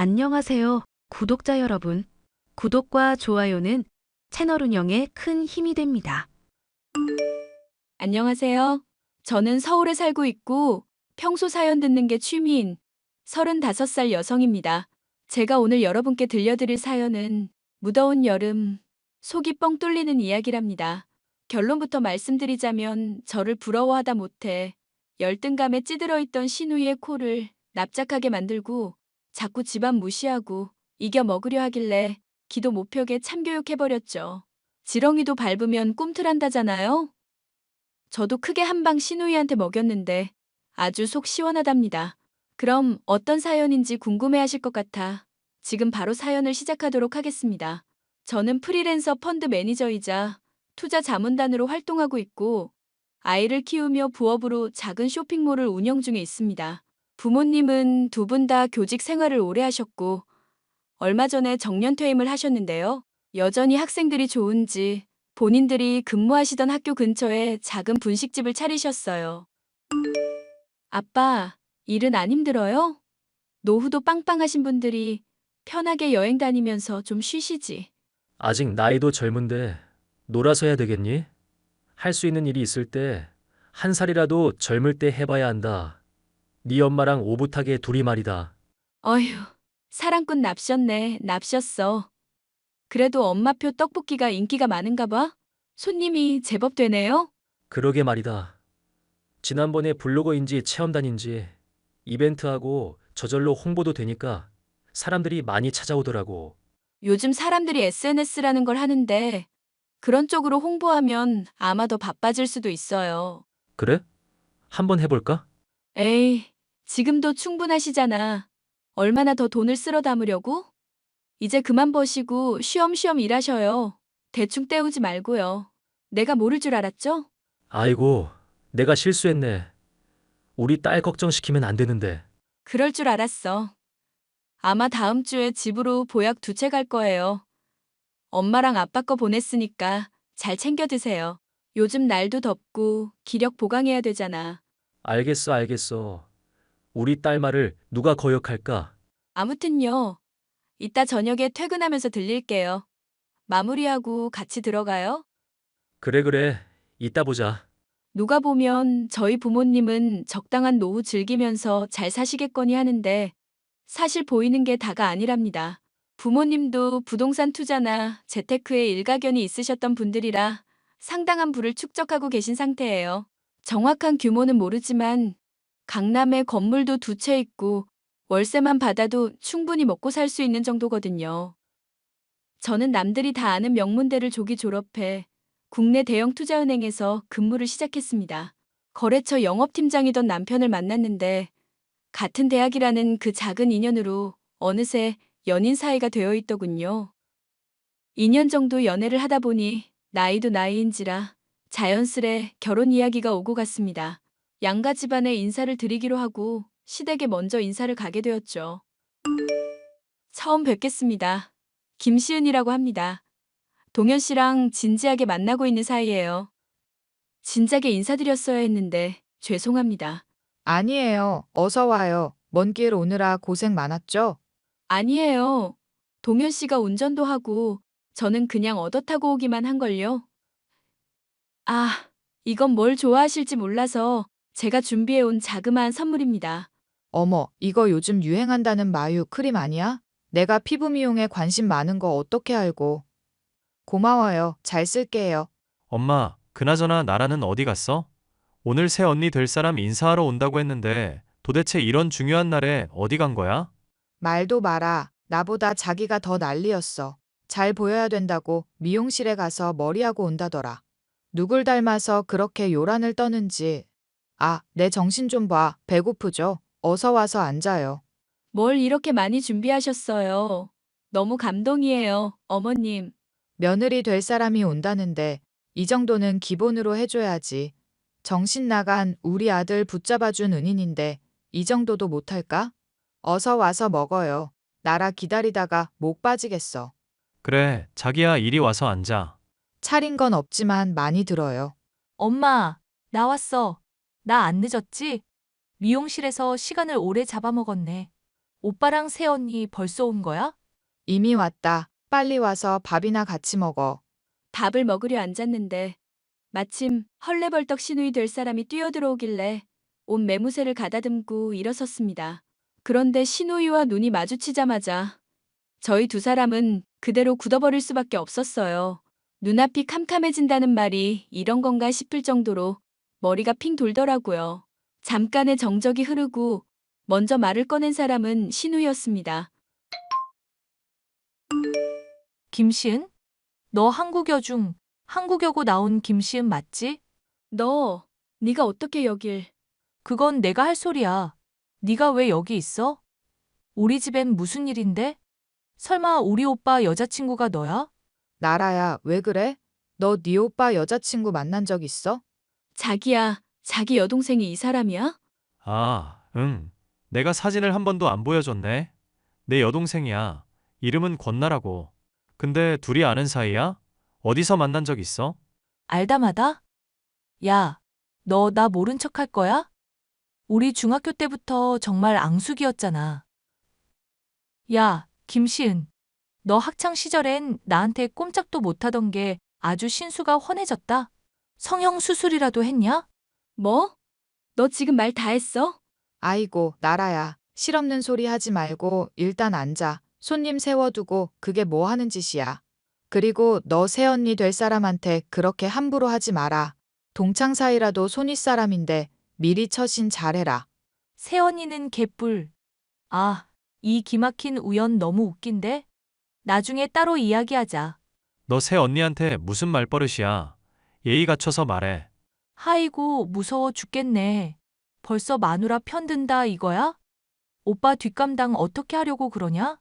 안녕하세요, 구독자 여러분. 구독과 좋아요는 채널 운영에 큰 힘이 됩니다. 안녕하세요. 저는 서울에 살고 있고 평소 사연 듣는 게 취미인 35살 여성입니다. 제가 오늘 여러분께 들려드릴 사연은 무더운 여름, 속이 뻥 뚫리는 이야기랍니다. 결론부터 말씀드리자면 저를 부러워하다 못해 열등감에 찌들어 있던 신우이의 코를 납작하게 만들고 자꾸 집안 무시하고 이겨 먹으려 하길래 기도 못표게 참교육해버렸죠. 지렁이도 밟으면 꿈틀한다잖아요? 저도 크게 한 방 신우이한테 먹였는데 아주 속 시원하답니다. 그럼 어떤 사연인지 궁금해 하실 것 같아 지금 바로 사연을 시작하도록 하겠습니다. 저는 프리랜서 펀드 매니저이자 투자 자문단으로 활동하고 있고 아이를 키우며 부업으로 작은 쇼핑몰을 운영 중에 있습니다. 부모님은 두 분 다 교직 생활을 오래 하셨고 얼마 전에 정년 퇴임을 하셨는데요. 여전히 학생들이 좋은지 본인들이 근무하시던 학교 근처에 작은 분식집을 차리셨어요. 아빠, 일은 안 힘들어요? 노후도 빵빵하신 분들이 편하게 여행 다니면서 좀 쉬시지. 아직 나이도 젊은데 놀아서 해야 되겠니? 할 수 있는 일이 있을 때 한 살이라도 젊을 때 해봐야 한다. 네 엄마랑 오붓하게 둘이 말이다. 어휴, 사랑꾼 납셨네, 납셨어. 그래도 엄마표 떡볶이가 인기가 많은가 봐? 손님이 제법 되네요? 그러게 말이다. 지난번에 블로거인지 체험단인지 이벤트하고 저절로 홍보도 되니까 사람들이 많이 찾아오더라고. 요즘 사람들이 SNS라는 걸 하는데 그런 쪽으로 홍보하면 아마 더 바빠질 수도 있어요. 그래? 한번 해볼까? 에이, 지금도 충분하시잖아. 얼마나 더 돈을 쓸어 담으려고? 이제 그만 버시고 쉬엄쉬엄 일하셔요. 대충 때우지 말고요. 내가 모를 줄 알았죠? 아이고, 내가 실수했네. 우리 딸 걱정시키면 안 되는데. 그럴 줄 알았어. 아마 다음 주에 집으로 보약 두 채 갈 거예요. 엄마랑 아빠 거 보냈으니까 잘 챙겨 드세요. 요즘 날도 덥고 기력 보강해야 되잖아. 알겠어, 알겠어. 우리 딸 말을 누가 거역할까? 아무튼요. 이따 저녁에 퇴근하면서 들릴게요. 마무리하고 같이 들어가요. 그래, 그래. 이따 보자. 누가 보면 저희 부모님은 적당한 노후 즐기면서 잘 사시겠거니 하는데 사실 보이는 게 다가 아니랍니다. 부모님도 부동산 투자나 재테크에 일가견이 있으셨던 분들이라 상당한 부를 축적하고 계신 상태예요. 정확한 규모는 모르지만 강남에 건물도 두 채 있고 월세만 받아도 충분히 먹고 살 수 있는 정도거든요. 저는 남들이 다 아는 명문대를 조기 졸업해 국내 대형 투자은행에서 근무를 시작했습니다. 거래처 영업팀장이던 남편을 만났는데 같은 대학이라는 그 작은 인연으로 어느새 연인 사이가 되어 있더군요. 2년 정도 연애를 하다 보니 나이도 나이인지라 자연스레 결혼 이야기가 오고 갔습니다. 양가 집안에 인사를 드리기로 하고 시댁에 먼저 인사를 가게 되었죠. 처음 뵙겠습니다. 김시은이라고 합니다. 동현 씨랑 진지하게 만나고 있는 사이예요. 진작에 인사드렸어야 했는데 죄송합니다. 아니에요. 어서 와요. 먼 길 오느라 고생 많았죠? 아니에요. 동현 씨가 운전도 하고 저는 그냥 얻어 타고 오기만 한걸요. 아, 이건 뭘 좋아하실지 몰라서 제가 준비해온 자그마한 선물입니다. 어머, 이거 요즘 유행한다는 마유 크림 아니야? 내가 피부 미용에 관심 많은 거 어떻게 알고. 고마워요. 잘 쓸게요. 엄마, 그나저나 나라는 어디 갔어? 오늘 새 언니 될 사람 인사하러 온다고 했는데 도대체 이런 중요한 날에 어디 간 거야? 말도 마라. 나보다 자기가 더 난리였어. 잘 보여야 된다고 미용실에 가서 머리하고 온다더라. 누굴 닮아서 그렇게 요란을 떠는지. 아, 내 정신 좀 봐. 배고프죠? 어서 와서 앉아요. 뭘 이렇게 많이 준비하셨어요? 너무 감동이에요, 어머님. 며느리 될 사람이 온다는데 이 정도는 기본으로 해줘야지. 정신 나간 우리 아들 붙잡아준 은인인데 이 정도도 못할까? 어서 와서 먹어요. 나라 기다리다가 목 빠지겠어. 그래, 자기야 이리 와서 앉아. 차린 건 없지만 많이 들어요. 엄마, 나왔어. 나 안 늦었지? 미용실에서 시간을 오래 잡아먹었네. 오빠랑 새언니 벌써 온 거야? 이미 왔다. 빨리 와서 밥이나 같이 먹어. 밥을 먹으려 앉았는데 마침 헐레벌떡 신우이 될 사람이 뛰어들어오길래 온 매무새를 가다듬고 일어섰습니다. 그런데 신우이와 눈이 마주치자마자 저희 두 사람은 그대로 굳어버릴 수밖에 없었어요. 눈앞이 캄캄해진다는 말이 이런 건가 싶을 정도로 머리가 핑 돌더라고요. 잠깐의 정적이 흐르고 먼저 말을 꺼낸 사람은 신우이였습니다. 김시은? 너 한국여 중, 한국여고 나온 김시은 맞지? 너, 네가 어떻게 여길? 그건 내가 할 소리야. 네가 왜 여기 있어? 우리 집엔 무슨 일인데? 설마 우리 오빠 여자친구가 너야? 나라야, 왜 그래? 너 네 오빠 여자친구 만난 적 있어? 자기야, 자기 여동생이 이 사람이야? 아, 응. 내가 사진을 한 번도 안 보여줬네. 내 여동생이야. 이름은 권나라고. 근데 둘이 아는 사이야? 어디서 만난 적 있어? 알다마다? 야, 너 나 모른 척 할 거야? 우리 중학교 때부터 정말 앙숙이었잖아. 야, 김시은. 너 학창 시절엔 나한테 꼼짝도 못하던 게 아주 신수가 훤해졌다. 성형 수술이라도 했냐? 뭐? 너 지금 말 다 했어? 아이고, 나라야. 실없는 소리 하지 말고 일단 앉아. 손님 세워두고 그게 뭐 하는 짓이야. 그리고 너 새언니 될 사람한테 그렇게 함부로 하지 마라. 동창 사이라도 손윗 사람인데 미리 처신 잘해라. 새언니는 개뿔. 아, 이 기막힌 우연 너무 웃긴데? 나중에 따로 이야기하자. 너 새 언니한테 무슨 말버릇이야? 예의 갖춰서 말해. 하이고, 무서워 죽겠네. 벌써 마누라 편든다 이거야? 오빠 뒷감당 어떻게 하려고 그러냐?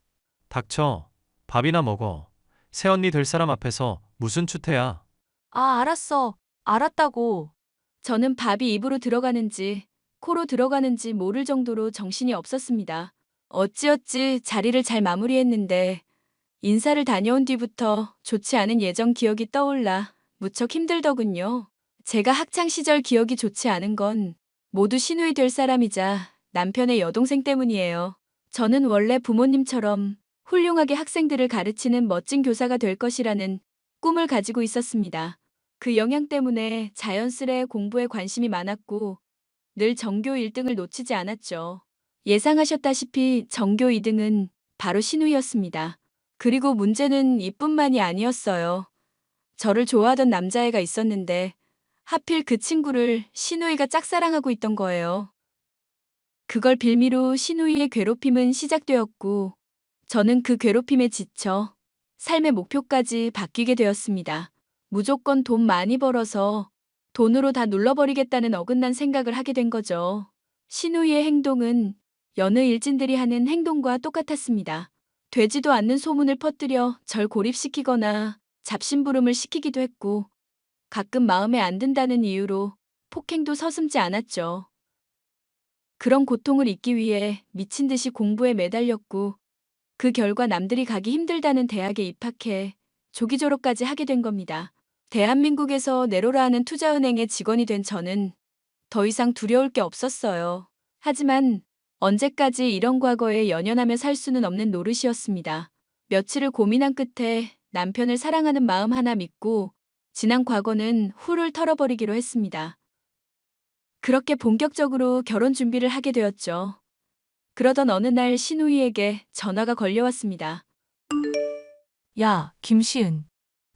닥쳐. 밥이나 먹어. 새 언니 될 사람 앞에서 무슨 추태야? 아, 알았어. 알았다고. 저는 밥이 입으로 들어가는지 코로 들어가는지 모를 정도로 정신이 없었습니다. 어찌어찌 자리를 잘 마무리했는데 인사를 다녀온 뒤부터 좋지 않은 예전 기억이 떠올라 무척 힘들더군요. 제가 학창 시절 기억이 좋지 않은 건 모두 신우이 될 사람이자 남편의 여동생 때문이에요. 저는 원래 부모님처럼 훌륭하게 학생들을 가르치는 멋진 교사가 될 것이라는 꿈을 가지고 있었습니다. 그 영향 때문에 자연스레 공부에 관심이 많았고 늘 전교 1등을 놓치지 않았죠. 예상하셨다시피 전교 2등은 바로 신우이였습니다. 그리고 문제는 이뿐만이 아니었어요. 저를 좋아하던 남자애가 있었는데 하필 그 친구를 신우이가 짝사랑하고 있던 거예요. 그걸 빌미로 신우이의 괴롭힘은 시작되었고 저는 그 괴롭힘에 지쳐 삶의 목표까지 바뀌게 되었습니다. 무조건 돈 많이 벌어서 돈으로 다 눌러버리겠다는 어긋난 생각을 하게 된 거죠. 신우이의 행동은 여느 일진들이 하는 행동과 똑같았습니다. 되지도 않는 소문을 퍼뜨려 절 고립시키거나 잡심부름을 시키기도 했고 가끔 마음에 안 든다는 이유로 폭행도 서슴지 않았죠. 그런 고통을 잊기 위해 미친 듯이 공부에 매달렸고 그 결과 남들이 가기 힘들다는 대학에 입학해 조기 졸업까지 하게 된 겁니다. 대한민국에서 네로라 하는 투자은행의 직원이 된 저는 더 이상 두려울 게 없었어요. 하지만 언제까지 이런 과거에 연연하며 살 수는 없는 노릇이었습니다. 며칠을 고민한 끝에 남편을 사랑하는 마음 하나 믿고 지난 과거는 훌훌 털어버리기로 했습니다. 그렇게 본격적으로 결혼 준비를 하게 되었죠. 그러던 어느 날 신우이에게 전화가 걸려왔습니다. 야, 김시은.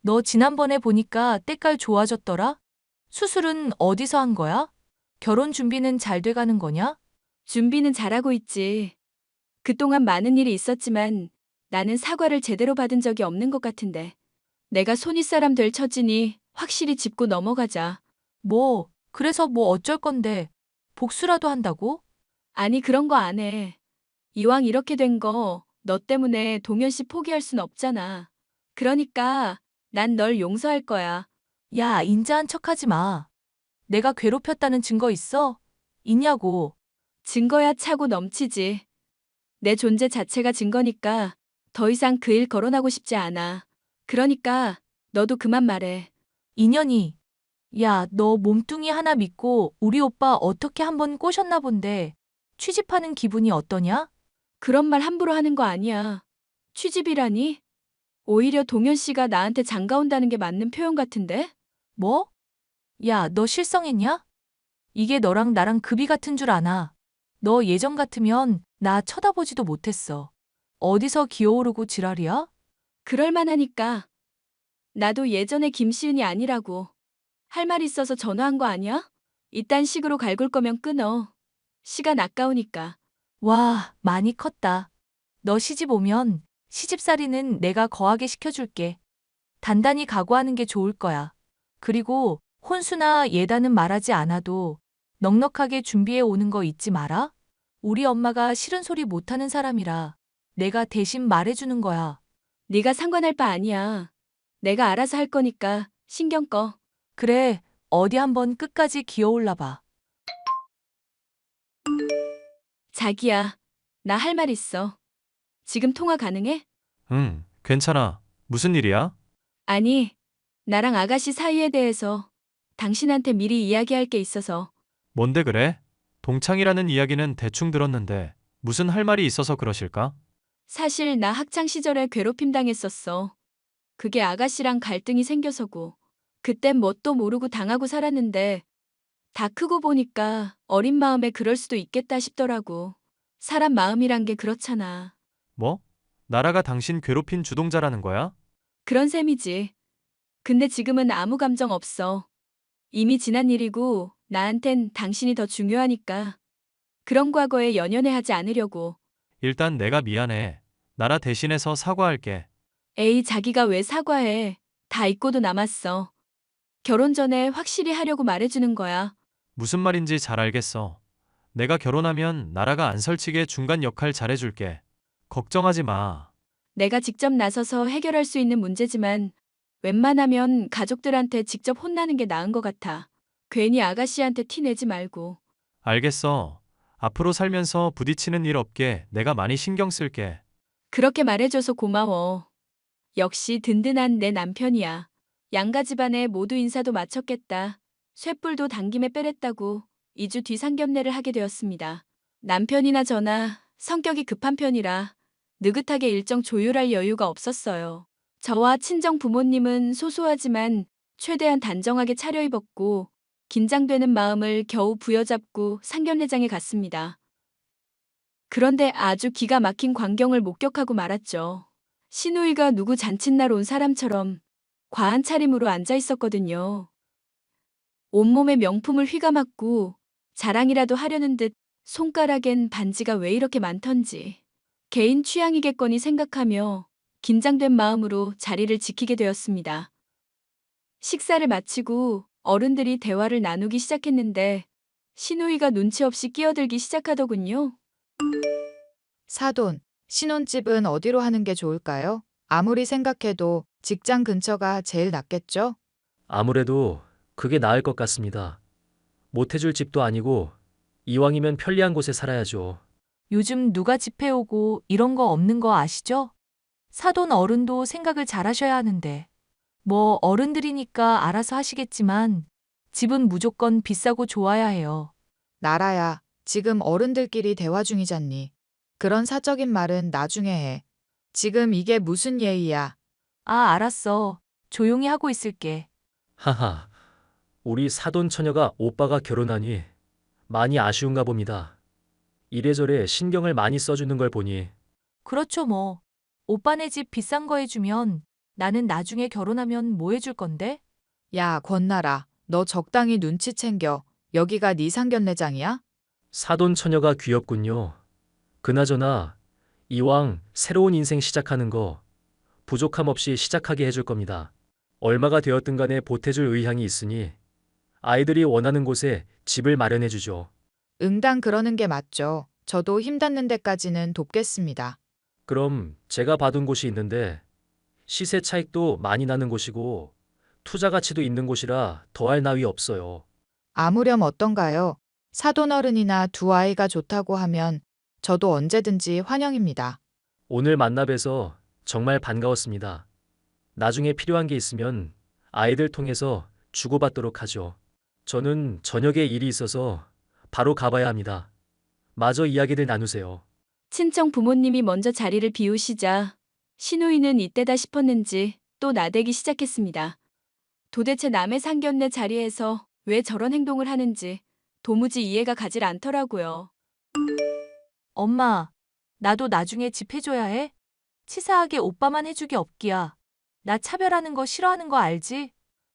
너 지난번에 보니까 때깔 좋아졌더라? 수술은 어디서 한 거야? 결혼 준비는 잘 돼가는 거냐? 준비는 잘하고 있지. 그동안 많은 일이 있었지만 나는 사과를 제대로 받은 적이 없는 것 같은데. 내가 손윗사람 될 처지니 확실히 짚고 넘어가자. 뭐, 그래서 뭐 어쩔 건데. 복수라도 한다고? 아니 그런 거 안 해. 이왕 이렇게 된 거 너 때문에 동현 씨 포기할 순 없잖아. 그러니까 난 널 용서할 거야. 야, 인자한 척 하지 마. 내가 괴롭혔다는 증거 있어? 있냐고. 증거야 차고 넘치지. 내 존재 자체가 증거니까 더 이상 그 일 거론하고 싶지 않아. 그러니까 너도 그만 말해. 인연이. 야, 너 몸뚱이 하나 믿고 우리 오빠 어떻게 한번 꼬셨나 본데. 취집하는 기분이 어떠냐? 그런 말 함부로 하는 거 아니야. 취집이라니? 오히려 동현 씨가 나한테 장가 온다는 게 맞는 표현 같은데? 뭐? 야, 너 실성했냐? 이게 너랑 나랑 급이 같은 줄 아나. 너 예전 같으면 나 쳐다보지도 못했어. 어디서 기어오르고 지랄이야? 그럴만하니까. 나도 예전에 김시은이 아니라고. 할 말 있어서 전화한 거 아니야? 이딴 식으로 갈굴 거면 끊어. 시간 아까우니까. 와, 많이 컸다. 너 시집 오면 시집살이는 내가 거하게 시켜줄게. 단단히 각오하는 게 좋을 거야. 그리고 혼수나 예단은 말하지 않아도 넉넉하게 준비해 오는 거 잊지 마라. 우리 엄마가 싫은 소리 못하는 사람이라 내가 대신 말해주는 거야. 네가 상관할 바 아니야. 내가 알아서 할 거니까 신경 꺼. 그래, 어디 한번 끝까지 기어올라 봐. 자기야, 나 할 말 있어. 지금 통화 가능해? 응, 괜찮아. 무슨 일이야? 아니, 나랑 아가씨 사이에 대해서 당신한테 미리 이야기할 게 있어서. 뭔데 그래? 동창이라는 이야기는 대충 들었는데 무슨 할 말이 있어서 그러실까? 사실 나 학창 시절에 괴롭힘 당했었어. 그게 아가씨랑 갈등이 생겨서고. 그땐 뭣도 모르고 당하고 살았는데 다 크고 보니까 어린 마음에 그럴 수도 있겠다 싶더라고. 사람 마음이란 게 그렇잖아. 뭐? 나라가 당신 괴롭힌 주동자라는 거야? 그런 셈이지. 근데 지금은 아무 감정 없어. 이미 지난 일이고 나한텐 당신이 더 중요하니까. 그런 과거에 연연해 하지 않으려고. 일단 내가 미안해. 나라 대신해서 사과할게. 에이, 자기가 왜 사과해. 다 잊고도 남았어. 결혼 전에 확실히 하려고 말해주는 거야. 무슨 말인지 잘 알겠어. 내가 결혼하면 나라가 안 설치게 중간 역할 잘해줄게. 걱정하지 마. 내가 직접 나서서 해결할 수 있는 문제지만 웬만하면 가족들한테 직접 혼나는 게 나은 것 같아. 괜히 아가씨한테 티 내지 말고. 알겠어. 앞으로 살면서 부딪히는 일 없게 내가 많이 신경 쓸게. 그렇게 말해줘서 고마워. 역시 든든한 내 남편이야. 양가 집안에 모두 인사도 마쳤겠다. 쇳불도 당김에 빼랬다고 2주 뒤 상견례를 하게 되었습니다. 남편이나 저나 성격이 급한 편이라 느긋하게 일정 조율할 여유가 없었어요. 저와 친정 부모님은 소소하지만 최대한 단정하게 차려입었고 긴장되는 마음을 겨우 부여잡고 상견례장에 갔습니다. 그런데 아주 기가 막힌 광경을 목격하고 말았죠. 신우이가 누구 잔칫날 온 사람처럼 과한 차림으로 앉아 있었거든요. 온몸에 명품을 휘감았고 자랑이라도 하려는 듯 손가락엔 반지가 왜 이렇게 많던지 개인 취향이겠거니 생각하며 긴장된 마음으로 자리를 지키게 되었습니다. 식사를 마치고 어른들이 대화를 나누기 시작했는데 신우이가 눈치 없이 끼어들기 시작하더군요. 사돈, 신혼집은 어디로 하는 게 좋을까요? 아무리 생각해도 직장 근처가 제일 낫겠죠? 아무래도 그게 나을 것 같습니다. 못 해줄 집도 아니고 이왕이면 편리한 곳에 살아야죠. 요즘 누가 집해 오고 이런 거 없는 거 아시죠? 사돈 어른도 생각을 잘 하셔야 하는데. 뭐 어른들이니까 알아서 하시겠지만 집은 무조건 비싸고 좋아야 해요. 나라야, 지금 어른들끼리 대화 중이잖니. 그런 사적인 말은 나중에 해. 지금 이게 무슨 예의야? 아, 알았어. 조용히 하고 있을게. 하하, 우리 사돈 처녀가 오빠가 결혼하니 많이 아쉬운가 봅니다. 이래저래 신경을 많이 써주는 걸 보니 그렇죠, 뭐. 오빠네 집 비싼 거 해주면 나는 나중에 결혼하면 뭐 해줄 건데? 야, 권나라, 너 적당히 눈치 챙겨. 여기가 네 상견례장이야? 사돈 처녀가 귀엽군요. 그나저나 이왕 새로운 인생 시작하는 거 부족함 없이 시작하게 해줄 겁니다. 얼마가 되었든 간에 보태줄 의향이 있으니 아이들이 원하는 곳에 집을 마련해 주죠. 응당 그러는 게 맞죠. 저도 힘 닿는 데까지는 돕겠습니다. 그럼 제가 봐둔 곳이 있는데 시세 차익도 많이 나는 곳이고 투자 가치도 있는 곳이라 더할 나위 없어요. 아무렴 어떤가요? 사돈 어른이나 두 아이가 좋다고 하면 저도 언제든지 환영입니다. 오늘 만나 뵈서 정말 반가웠습니다. 나중에 필요한 게 있으면 아이들 통해서 주고받도록 하죠. 저는 저녁에 일이 있어서 바로 가봐야 합니다. 마저 이야기들 나누세요. 친정 부모님이 먼저 자리를 비우시자 신우이는 이때다 싶었는지 또 나대기 시작했습니다. 도대체 남의 상견례 자리에서 왜 저런 행동을 하는지 도무지 이해가 가질 않더라고요. 엄마, 나도 나중에 집 해줘야 해? 치사하게 오빠만 해주기 없기야. 나 차별하는 거 싫어하는 거 알지?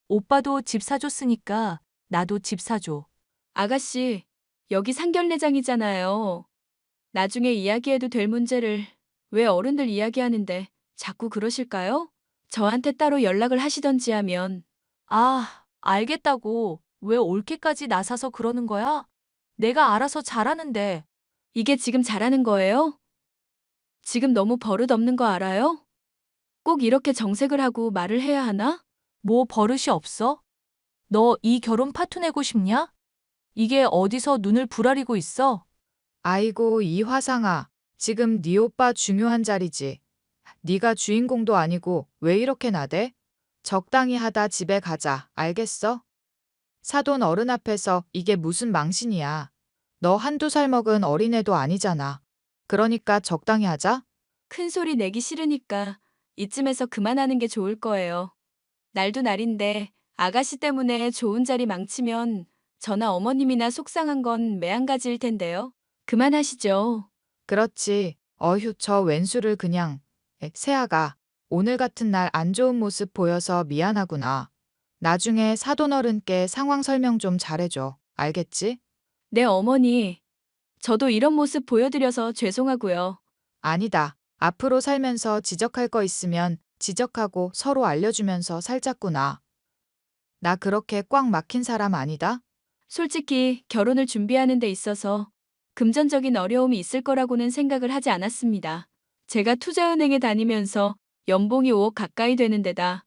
오빠도 집 사줬으니까 나도 집 사줘. 아가씨, 여기 상견례장이잖아요. 나중에 이야기해도 될 문제를 왜 어른들 이야기하는데 자꾸 그러실까요? 저한테 따로 연락을 하시던지 하면 아, 알겠다고. 왜 올케까지 나서서 그러는 거야? 내가 알아서 잘하는데. 이게 지금 잘하는 거예요? 지금 너무 버릇없는 거 알아요? 꼭 이렇게 정색을 하고 말을 해야 하나? 뭐 버릇이 없어? 너 이 결혼 파토 내고 싶냐? 이게 어디서 눈을 부라리고 있어? 아이고 이 화상아. 지금 네 오빠 중요한 자리지. 네가 주인공도 아니고 왜 이렇게 나대? 적당히 하다 집에 가자. 알겠어? 사돈 어른 앞에서 이게 무슨 망신이야. 너 한두 살 먹은 어린애도 아니잖아. 그러니까 적당히 하자. 큰 소리 내기 싫으니까 이쯤에서 그만하는 게 좋을 거예요. 날도 날인데 아가씨 때문에 좋은 자리 망치면 저나 어머님이나 속상한 건 매한가지일 텐데요. 그만하시죠. 그렇지. 어휴 저 왼수를 그냥. 에, 세아가 오늘 같은 날 안 좋은 모습 보여서 미안하구나. 나중에 사돈 어른께 상황 설명 좀 잘해줘. 알겠지? 네, 어머니. 저도 이런 모습 보여드려서 죄송하고요. 아니다. 앞으로 살면서 지적할 거 있으면 지적하고 서로 알려주면서 살자꾸나. 나 그렇게 꽉 막힌 사람 아니다? 솔직히 결혼을 준비하는 데 있어서 금전적인 어려움이 있을 거라고는 생각을 하지 않았습니다. 제가 투자은행에 다니면서 연봉이 5억 가까이 되는 데다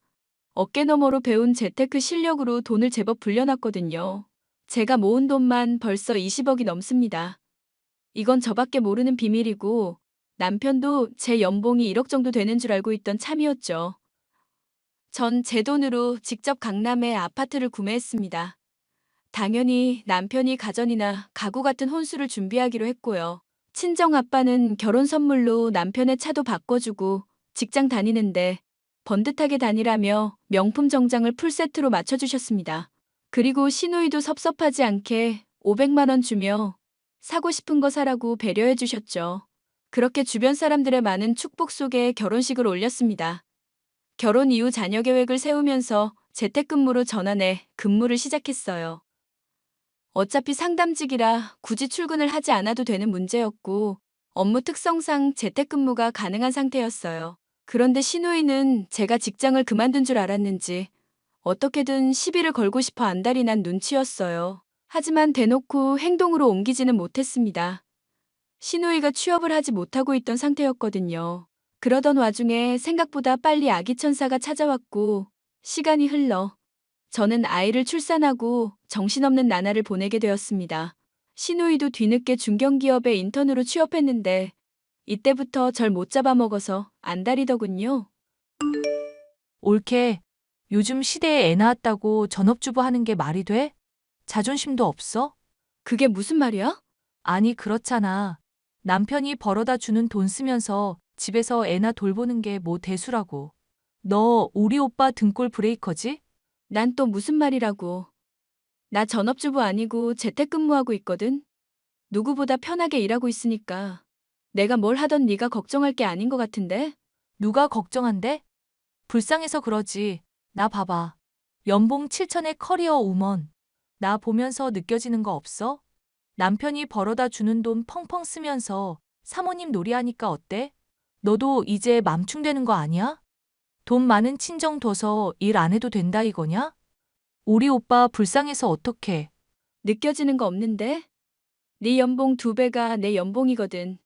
어깨너머로 배운 재테크 실력으로 돈을 제법 불려놨거든요. 제가 모은 돈만 벌써 20억이 넘습니다. 이건 저밖에 모르는 비밀이고 남편도 제 연봉이 1억 정도 되는 줄 알고 있던 참이었죠. 전 제 돈으로 직접 강남에 아파트를 구매했습니다. 당연히 남편이 가전이나 가구 같은 혼수를 준비하기로 했고요. 친정 아빠는 결혼 선물로 남편의 차도 바꿔주고 직장 다니는데 번듯하게 다니라며 명품 정장을 풀세트로 맞춰주셨습니다. 그리고 시누이도 섭섭하지 않게 500만 원 주며 사고 싶은 거 사라고 배려해 주셨죠. 그렇게 주변 사람들의 많은 축복 속에 결혼식을 올렸습니다. 결혼 이후 자녀 계획을 세우면서 재택근무로 전환해 근무를 시작했어요. 어차피 상담직이라 굳이 출근을 하지 않아도 되는 문제였고 업무 특성상 재택근무가 가능한 상태였어요. 그런데 신우이는 제가 직장을 그만둔 줄 알았는지 어떻게든 시비를 걸고 싶어 안달이 난 눈치였어요. 하지만 대놓고 행동으로 옮기지는 못했습니다. 신우이가 취업을 하지 못하고 있던 상태였거든요. 그러던 와중에 생각보다 빨리 아기 천사가 찾아왔고 시간이 흘러 저는 아이를 출산하고 정신없는 나날을 보내게 되었습니다. 신우이도 뒤늦게 중견기업에 인턴으로 취업했는데 이때부터 절 못 잡아먹어서 안달이더군요. 옳게. 요즘 시대에 애 낳았다고 전업주부 하는 게 말이 돼? 자존심도 없어? 그게 무슨 말이야? 아니, 그렇잖아. 남편이 벌어다 주는 돈 쓰면서 집에서 애나 돌보는 게 뭐 대수라고. 너 우리 오빠 등골 브레이커지? 난 또 무슨 말이라고. 나 전업주부 아니고 재택근무하고 있거든. 누구보다 편하게 일하고 있으니까. 내가 뭘 하던 네가 걱정할 게 아닌 것 같은데? 누가 걱정한대? 불쌍해서 그러지. 나 봐봐. 연봉 7천의 커리어 우먼. 나 보면서 느껴지는 거 없어? 남편이 벌어다 주는 돈 펑펑 쓰면서 사모님 놀이하니까 어때? 너도 이제 맘충되는 거 아니야? 돈 많은 친정 둬서 일 안 해도 된다 이거냐? 우리 오빠 불쌍해서 어떡해. 느껴지는 거 없는데? 네 연봉 두 배가 내 연봉이거든.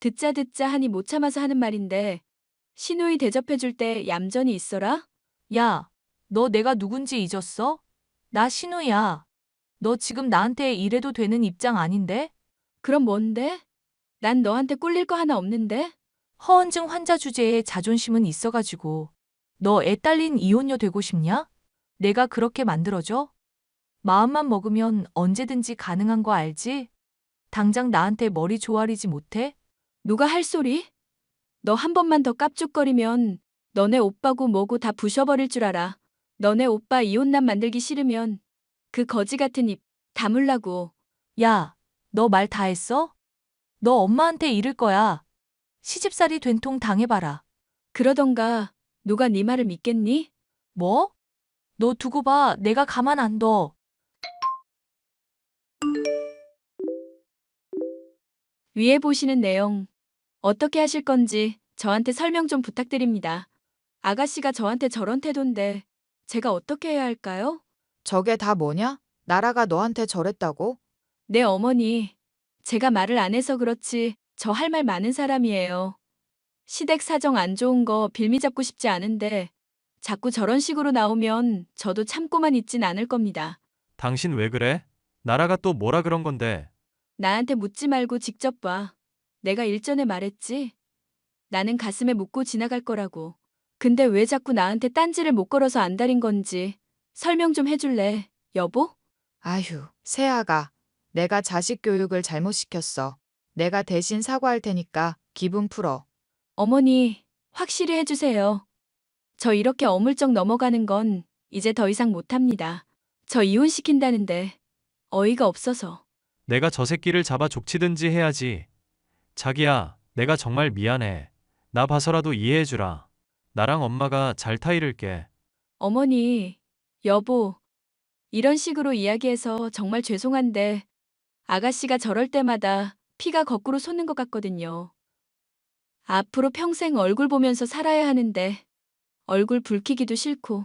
듣자 듣자 하니 못 참아서 하는 말인데 신우이 대접해줄 때 얌전히 있어라? 야, 너 내가 누군지 잊었어? 나 신우야. 너 지금 나한테 이래도 되는 입장 아닌데? 그럼 뭔데? 난 너한테 꿀릴 거 하나 없는데? 허언증 환자 주제에 자존심은 있어가지고. 너 애 딸린 이혼녀 되고 싶냐? 내가 그렇게 만들어줘? 마음만 먹으면 언제든지 가능한 거 알지? 당장 나한테 머리 조아리지 못해? 누가 할 소리? 너 한 번만 더 깝죽거리면 너네 오빠고 뭐고 다 부셔버릴 줄 알아. 너네 오빠 이혼남 만들기 싫으면 그 거지 같은 입 다물라고. 야, 너 말 다 했어? 너 엄마한테 이를 거야. 시집살이 된통 당해봐라. 그러던가 누가 네 말을 믿겠니? 뭐? 너 두고 봐. 내가 가만 안 둬. 위에 보시는 내용 어떻게 하실 건지 저한테 설명 좀 부탁드립니다. 아가씨가 저한테 저런 태도인데 제가 어떻게 해야 할까요? 저게 다 뭐냐? 나라가 너한테 저랬다고? 네, 어머니. 제가 말을 안 해서 그렇지 저 할 말 많은 사람이에요. 시댁 사정 안 좋은 거 빌미 잡고 싶지 않은데 자꾸 저런 식으로 나오면 저도 참고만 있진 않을 겁니다. 당신 왜 그래? 나라가 또 뭐라 그런 건데? 나한테 묻지 말고 직접 봐. 내가 일전에 말했지. 나는 가슴에 묻고 지나갈 거라고. 근데 왜 자꾸 나한테 딴지를 못 걸어서 안달인 건지 설명 좀 해줄래, 여보? 아휴, 세아가. 내가 자식 교육을 잘못 시켰어. 내가 대신 사과할 테니까 기분 풀어. 어머니, 확실히 해주세요. 저 이렇게 어물쩍 넘어가는 건 이제 더 이상 못합니다. 저 이혼시킨다는데 어이가 없어서. 내가 저 새끼를 잡아 족치든지 해야지. 자기야, 내가 정말 미안해. 나 봐서라도 이해해주라. 나랑 엄마가 잘 타이를게. 어머니, 여보, 이런 식으로 이야기해서 정말 죄송한데 아가씨가 저럴 때마다 피가 거꾸로 솟는 것 같거든요. 앞으로 평생 얼굴 보면서 살아야 하는데 얼굴 붉히기도 싫고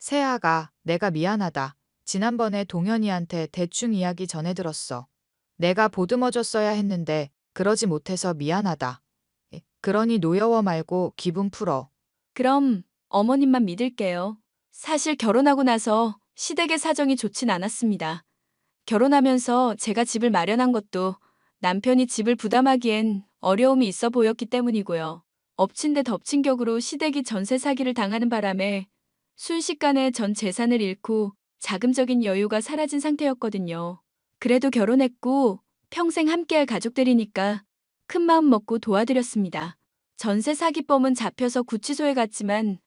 세아가, 내가 미안하다. 지난번에 동현이한테 대충 이야기 전해 들었어. 내가 보듬어줬어야 했는데 그러지 못해서 미안하다. 예, 그러니 노여워 말고 기분 풀어. 그럼 어머님만 믿을게요. 사실 결혼하고 나서 시댁의 사정이 좋진 않았습니다. 결혼하면서 제가 집을 마련한 것도 남편이 집을 부담하기엔 어려움이 있어 보였기 때문이고요. 엎친 데 덮친 격으로 시댁이 전세 사기를 당하는 바람에 순식간에 전 재산을 잃고 자금적인 여유가 사라진 상태였거든요. 그래도 결혼했고 평생 함께할 가족들이니까 큰 마음 먹고 도와드렸습니다. 전세 사기범은 잡혀서 구치소에 갔지만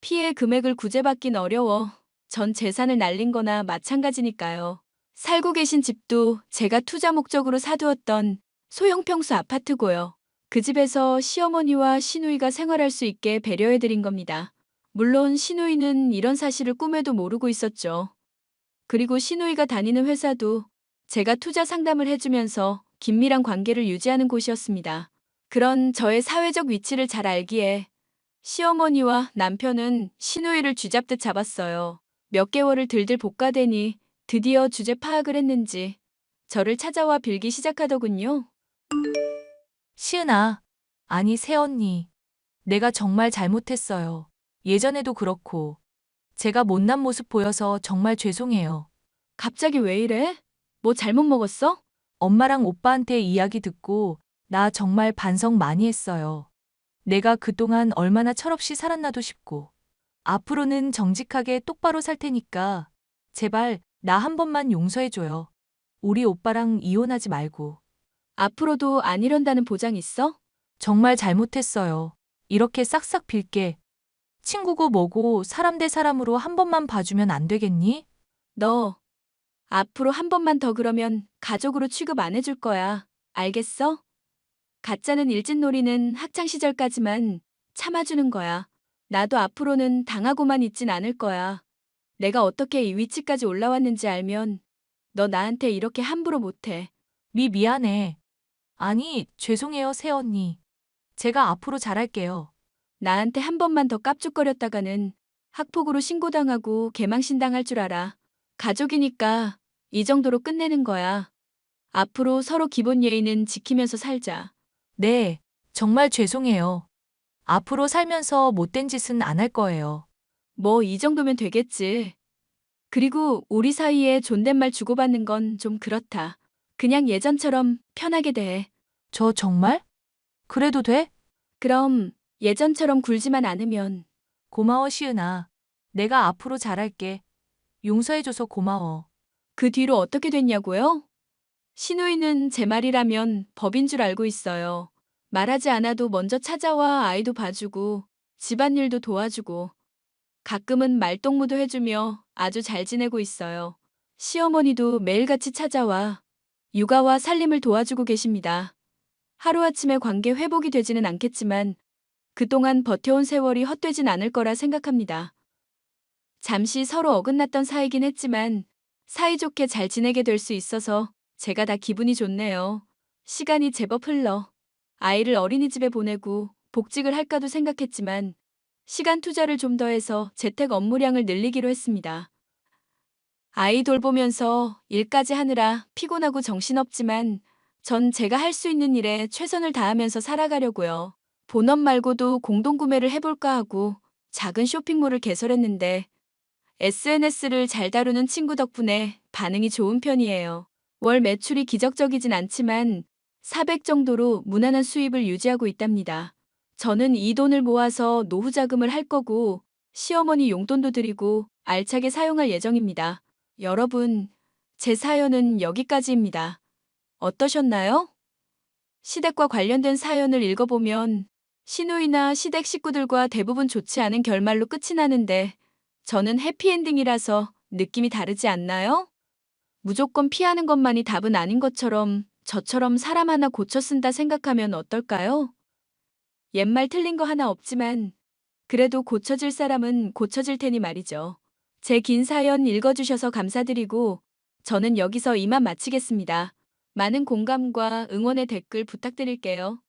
피해 금액을 구제받긴 어려워 전 재산을 날린 거나 마찬가지니까요. 살고 계신 집도 제가 투자 목적으로 사두었던 소형 평수 아파트고요. 그 집에서 시어머니와 시누이가 생활할 수 있게 배려해드린 겁니다. 물론 시누이는 이런 사실을 꿈에도 모르고 있었죠. 그리고 시누이가 다니는 회사도 제가 투자 상담을 해주면서 긴밀한 관계를 유지하는 곳이었습니다. 그런 저의 사회적 위치를 잘 알기에 시어머니와 남편은 시누이를 쥐잡듯 잡았어요. 몇 개월을 들들 볶아대니 드디어 주제 파악을 했는지 저를 찾아와 빌기 시작하더군요. 시은아. 아니, 새언니. 내가 정말 잘못했어요. 예전에도 그렇고. 제가 못난 모습 보여서 정말 죄송해요. 갑자기 왜 이래? 뭐 잘못 먹었어? 엄마랑 오빠한테 이야기 듣고 나 정말 반성 많이 했어요. 내가 그동안 얼마나 철없이 살았나도 싶고. 앞으로는 정직하게 똑바로 살 테니까 제발 나 한 번만 용서해줘요. 우리 오빠랑 이혼하지 말고. 앞으로도 안 이런다는 보장 있어? 정말 잘못했어요. 이렇게 싹싹 빌게. 친구고 뭐고 사람 대 사람으로 한 번만 봐주면 안 되겠니? 너 앞으로 한 번만 더 그러면 가족으로 취급 안 해줄 거야. 알겠어? 가짜는 일진놀이는 학창 시절까지만 참아주는 거야. 나도 앞으로는 당하고만 있진 않을 거야. 내가 어떻게 이 위치까지 올라왔는지 알면 너 나한테 이렇게 함부로 못해. 미 미안해. 아니, 죄송해요, 새 언니. 제가 앞으로 잘할게요. 나한테 한 번만 더 깝죽거렸다가는 학폭으로 신고당하고 개망신 당할 줄 알아. 가족이니까 이 정도로 끝내는 거야. 앞으로 서로 기본 예의는 지키면서 살자. 네, 정말 죄송해요. 앞으로 살면서 못된 짓은 안 할 거예요. 뭐 이 정도면 되겠지. 그리고 우리 사이에 존댓말 주고받는 건 좀 그렇다. 그냥 예전처럼 편하게 대. 저 정말? 그래도 돼? 그럼 예전처럼 굴지만 않으면 고마워, 시은아. 내가 앞으로 잘할게. 용서해줘서 고마워. 그 뒤로 어떻게 됐냐고요? 신우이는 제 말이라면 법인 줄 알고 있어요. 말하지 않아도 먼저 찾아와 아이도 봐주고 집안일도 도와주고 가끔은 말동무도 해주며 아주 잘 지내고 있어요. 시어머니도 매일같이 찾아와 육아와 살림을 도와주고 계십니다. 하루아침에 관계 회복이 되지는 않겠지만 그동안 버텨온 세월이 헛되진 않을 거라 생각합니다. 잠시 서로 어긋났던 사이긴 했지만 사이좋게 잘 지내게 될 수 있어서 제가 다 기분이 좋네요. 시간이 제법 흘러 아이를 어린이집에 보내고 복직을 할까도 생각했지만 시간 투자를 좀 더 해서 재택 업무량을 늘리기로 했습니다. 아이 돌보면서 일까지 하느라 피곤하고 정신없지만 전 제가 할 수 있는 일에 최선을 다하면서 살아가려고요. 본업 말고도 공동구매를 해볼까 하고 작은 쇼핑몰을 개설했는데 SNS를 잘 다루는 친구 덕분에 반응이 좋은 편이에요. 월 매출이 기적적이진 않지만 400 정도로 무난한 수입을 유지하고 있답니다. 저는 이 돈을 모아서 노후 자금을 할 거고 시어머니 용돈도 드리고 알차게 사용할 예정입니다. 여러분, 제 사연은 여기까지입니다. 어떠셨나요? 시댁과 관련된 사연을 읽어보면 시누이나 시댁 식구들과 대부분 좋지 않은 결말로 끝이 나는데 저는 해피엔딩이라서 느낌이 다르지 않나요? 무조건 피하는 것만이 답은 아닌 것처럼 저처럼 사람 하나 고쳐 쓴다 생각하면 어떨까요? 옛말 틀린 거 하나 없지만 그래도 고쳐질 사람은 고쳐질 테니 말이죠. 제 긴 사연 읽어주셔서 감사드리고 저는 여기서 이만 마치겠습니다. 많은 공감과 응원의 댓글 부탁드릴게요.